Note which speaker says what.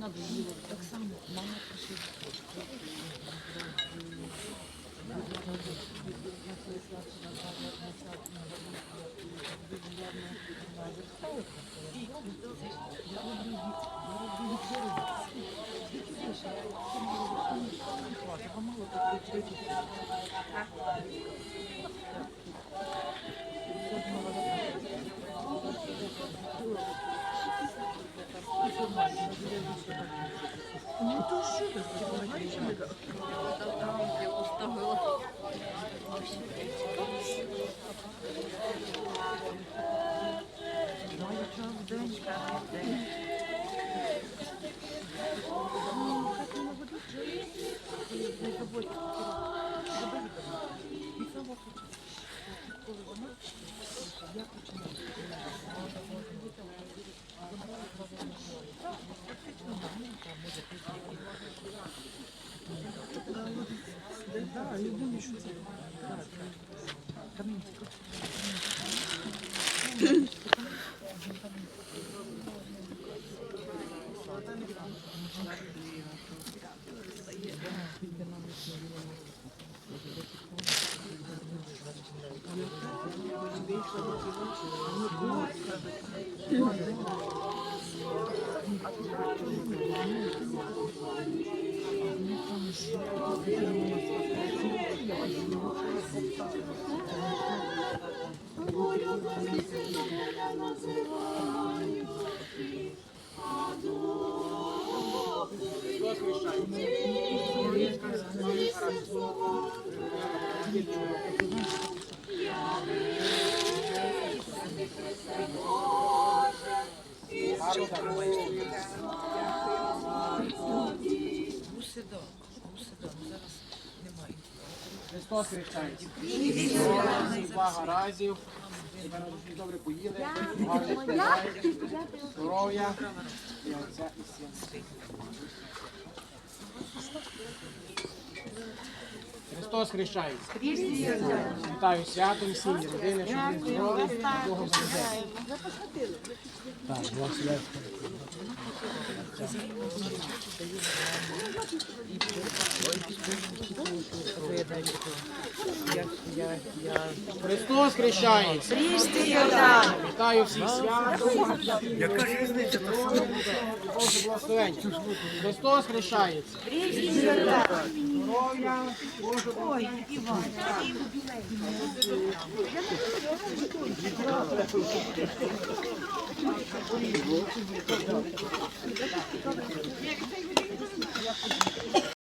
Speaker 1: надоїло. Так само мама пришила. Ну то що ви хочете? Так, я думаю, що це. Камінська. Гуседо.
Speaker 2: Христос хрещається. Увага разів. Добре поїли. Здоров'я. І Отця і Сина. Христос хрещається. Вітаю святом, сім'ї, родини, щоб ви здорові, Бога бережете. Так, благословляю. Христос хрещається. Вітаю всіх святом. Яка різниця? Боже благословення. Христос хрещається. Здоров'я, Боже благословення.